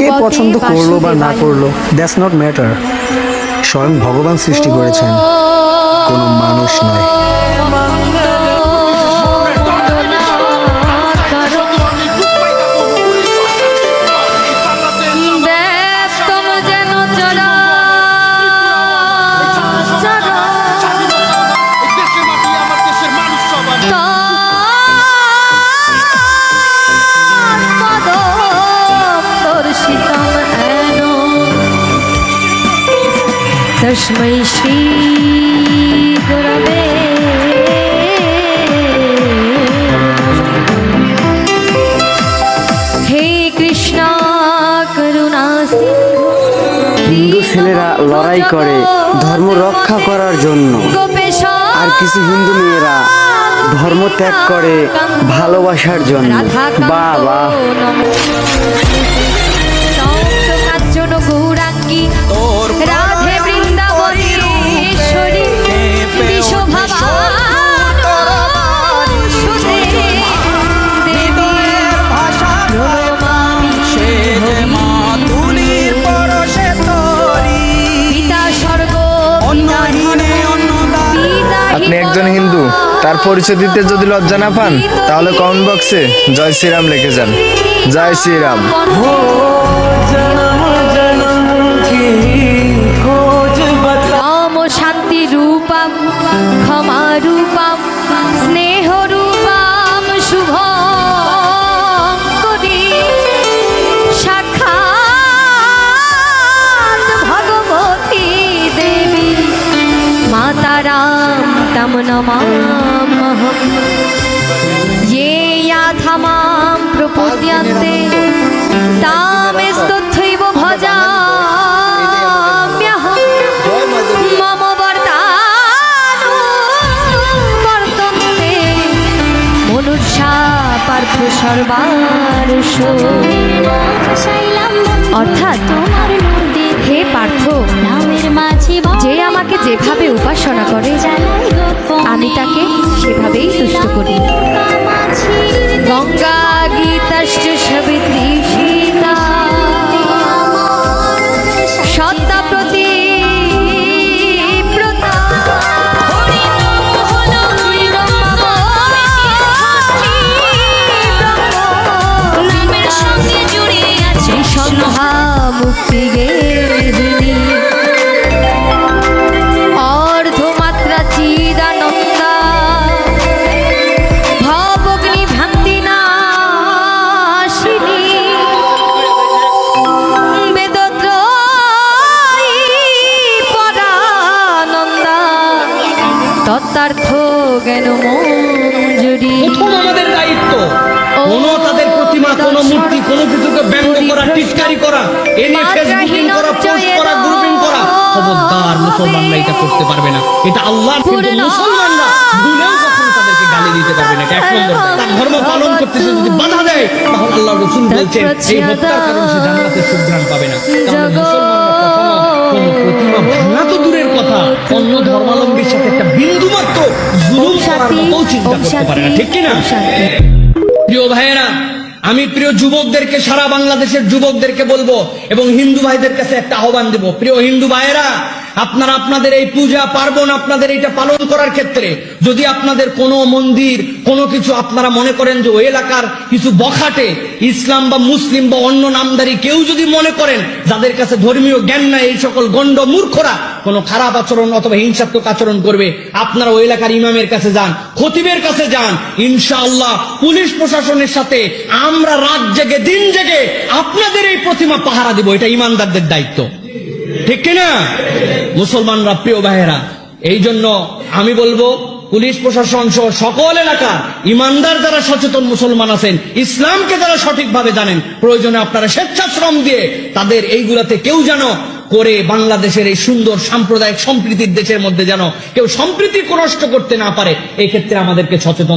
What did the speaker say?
কে পছন্দ করল বা না করল? দ্যাটস নট ম্যাটার স্বয়ং ভগবান সৃষ্টি করেছেন। কোনো মানুষ নয়। শ্রী গুরবে হে কৃষ্ণ করুণা হিন্দু ছেলেরা লড়াই করে ধর্ম রক্ষা করার জন্য। আর কিছু হিন্দু মেয়েরা ধর্ম ত্যাগ করে ভালোবাসার জন্য। বা তার পরিচয় দিতে যদি লজ্জা না পান, তাহলে কমেন্ট বক্সে জয় শ্রীরাম লিখে যান। জয় শ্রীরাম। রাম শান্তি রূপম, ক্ষমা রূপম, স্নেহ রাম তম নমামহম ये याथमां प्रपोद्यन्ते तामेस्तथैव भजाम्यहं मम वर्तानुवर्तन्ते মনুষ্যা পার্থ সর্বারুষ অর্থাৎ হে পার্থ যে আমাকে যেভাবে উপাসনা করে আমি তাকে সেভাবেই তুষ্ট করি। গঙ্গা গীতাশ্চ সবিত্রী সীতা। মুক্তি গেহিনী জ্ঞান মঞ্জুরি প্রথম আমাদের দায়িত্ব। কোন তাদের প্রতিমা কোন মূর্তি কোন কিছুকে ব্যঙ্গ করা টিটকারি করা এ নিয়ে ফেসবুকিং করা পোস্ট করা গ্রুপিং করা খবরদার মুসলমানরা এটা করতে পারবে না। এটা আল্লাহ কিন্তু মুসলমানরা ভুলেও কখনো তাদেরকে গালি দিতে পারবে না। এটা এক নম্বর তার ধর্ম পালন করতেছে যদি বাধা দেয় তাহলে আল্লাহ রসুল বলছেন এই হত্যার কারণে সে জান্নাতের সুগ্রাণ পাবে না। তাহলে মুসলমানরা কখনো কোন প্রতিমা ভাঙা তো দূরের কথা অন্য ধর্মাবলম্বীর সাথে একটা বিন্দু মাত্র করার মতো চিন্তা করতে পারে না ঠিক কিনা? প্রিয় ভাইয়েরা আমি প্রিয় যুবকদেরকে সারা বাংলাদেশের যুবকদেরকে বলব এবং হিন্দু ভাইদের কাছে একটা আহ্বান দেবো। প্রিয় হিন্দু ভাইয়েরা আপনারা আপনাদের এই পূজা পার্বণ আপনাদের এটা পালন করার ক্ষেত্রে যদি আপনাদের কোনো মন্দির, কোনো কিছু আপনারা মনে করেন যে ওই এলাকার কিছু বখাটে, ইসলাম বা মুসলিম বা অন্য নামদারি কেউ যদি মনে করেন, যাদের কাছে ধর্মীয় জ্ঞান নাই, এই সকল গণ্ড মূর্খরা কোনো খারাপ আচরণ অথবা হিংসাত্মক আচরণ করবে, আপনারা ওই এলাকার ইমামের কাছে যান, খতিবের কাছে যান, ইনশাআল্লাহ পুলিশ প্রশাসনের সাথে আমরা রাত জেগে, দিন জেগে আপনাদের এই প্রতিমা পাহারা দিব, এটা ইমানদারদের দায়িত্ব। ঠিক কিনা? মুসলমানরা প্রিয় ভাইয়েরা এই জন্য আমি বলব, পুলিশ প্রশাসন সহ সকল এলাকা ইমানদার যারা সচেতন মুসলমান আছেন, ইসলামকে যারা সঠিকভাবে জানেন, প্রয়োজনে আপনারা স্বেচ্ছাশ্রম দিয়ে তাদের এইগুলাতে কেউ যেন করে বাংলাদেশের এই সুন্দর সাম্প্রদায়িক সম্প্রীতির দেশের মধ্যে যেন কেউ সম্প্রীতি নষ্ট করতে না পারে এই ক্ষেত্রে আমাদেরকে সচেতন